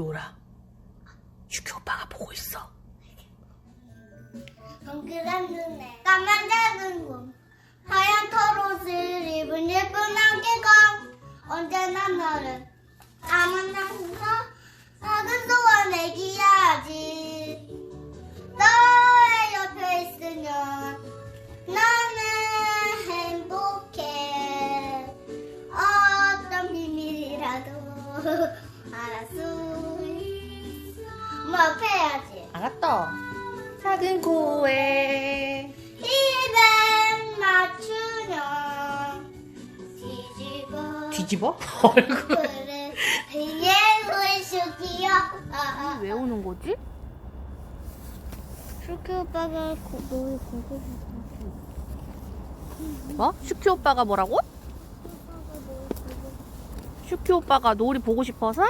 노라. 슈키 오빠가 보고 있어. 동그란 눈에 까만 작은 곰 하얀 털옷을 입은 예쁜 안개가 언제나 너를 아무나서 작 알아 수 있어 뭐 해야지 알았다. 작은 코에 입에 맞추면 뒤집어 뒤집어? 얼굴. 예술 슈키야 왜 우는 거지? 슈키 오빠가 노래 보고 뭐? 슈키 오빠가 뭐라고? 슈키 오빠가 놀이 보고 싶어서?